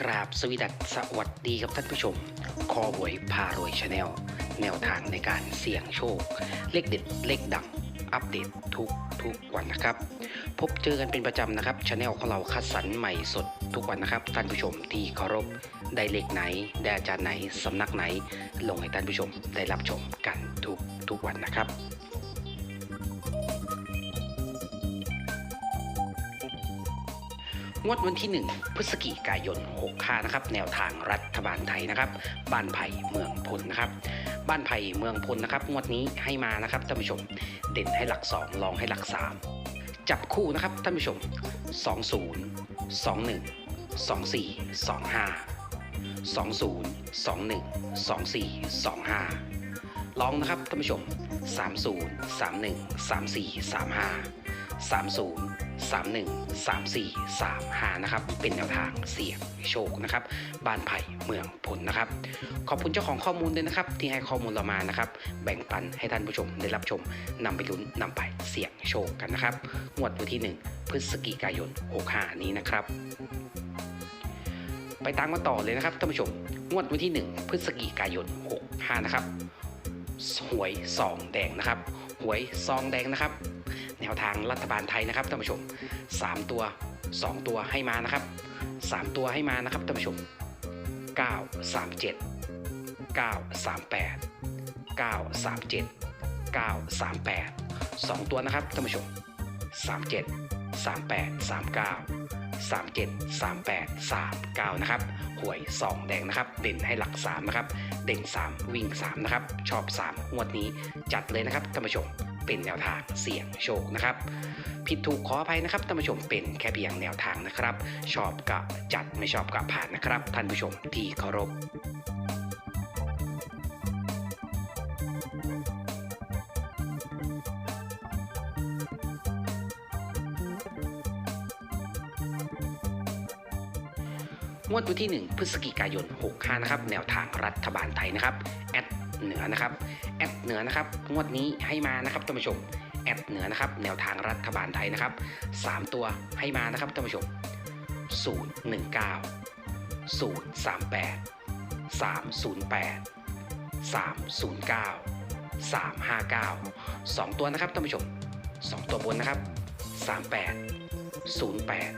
กราบสวีดัสสวัสดีครับท่านผู้ชม คอหวยพารวยชาแนลแนวทางในการเสี่ยงโชค เลขเด็ดเลขดังอัปเดตทุกทุกวันนะครับ พบเจอกันเป็นประจำนะครับชาแนลของเราคัดสรรใหม่สดทุกวันนะครับ ท่านผู้ชมที่เคารพได้เลขไหน ได้อาจารย์ไหน สำนักไหน ลงให้ท่านผู้ชมได้รับชมกันทุกทุกวันนะครับ งวดวันที่ 1 พฤศจิกายน 65 นะครับ แนวทางรัฐบาลไทยนะครับ บ้านไผ่เมืองพลนะครับ บ้านไผ่เมืองพลนะครับ งวดนี้ให้มานะครับท่านผู้ชม เด่นให้หลัก 2 รองให้หลัก 3 จับคู่นะครับท่านผู้ชม 20 21 24 25 20 21 24 25 ลองนะครับท่านผู้ชม 30 31 34 35 30 31 34 35 นะครับ เป็นแนวทางเสี่ยงโชคนะครับ บ้านไผ่เมืองพลนะครับ ขอบคุณเจ้าของข้อมูลด้วยนะครับ ที่ให้ข้อมูลเรามานะครับ แบ่งปันให้ท่านผู้ชมได้รับชมนำไปลุ้นนำไปเสี่ยงโชคกันนะครับงวดวันที่ 1 พฤศจิกายน 65 นี้นะครับ ไปตามกันต่อเลยนะครับท่านผู้ชม งวดวันที่ 1 พฤศจิกายน 65 นะครับ หวยซองแดงนะครับ หวยซองแดงนะครับ แนวทางรัฐบาลไทยนะครับท่านผู้ชม 3 ตัว 2 ตัวให้มานะครับ 3 ตัวให้มานะครับท่านผู้ชม 9 3 7 9 3 8 9 3 7 9 3 8 2 ตัวนะครับท่านผู้ชม 37 38 39 37 38 39 นะครับ หวย 2 แดงนะครับ เด่นให้หลัก 3 นะครับ เด่น 3 วิ่ง 3 นะครับ ชอบ 3 งวดนี้จัดเลยนะครับท่านผู้ชม เป็นแนวทางเสี่ยงโชคนะครับ ผิดถูกขออภัยนะครับท่านผู้ชมเป็นแค่เพียงแนวทางนะครับ ชอบก็จัดไม่ชอบก็ผ่านนะครับ ท่านผู้ชมที่เคารพ งวดวันที่ 1 พฤศจิกายน 65 นะครับ แนวทางรัฐบาลไทยนะครับ แอดเหนือนะครับ แอดเหนือนะครับ งวดนี้ให้มานะครับท่านผู้ชม แอดเหนือนะครับ แนวทางรัฐบาลไทยนะครับ 3 ตัวให้มานะครับท่านผู้ชม 019 038 308 309 359 2 ตัวนะครับท่านผู้ชม 2 ตัวบนนะครับ 38 08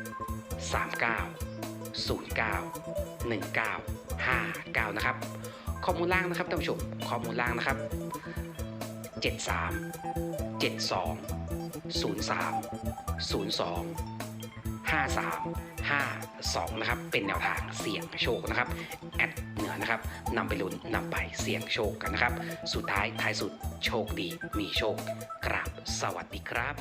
39 09 19 59 นะครับ ข้อมูลล่างนะครับท่านผู้ชม ข้อมูลล่างนะครับ 73 72 03 02 53 52 นะครับ เป็นแนวทางเสี่ยงโชคนะครับ แอดเหนือนะครับนำไปลุ้นนำไปเสี่ยงโชคกันนะครับ สุดท้ายท้ายสุดโชคดีมีโชคกราบสวัสดีครับ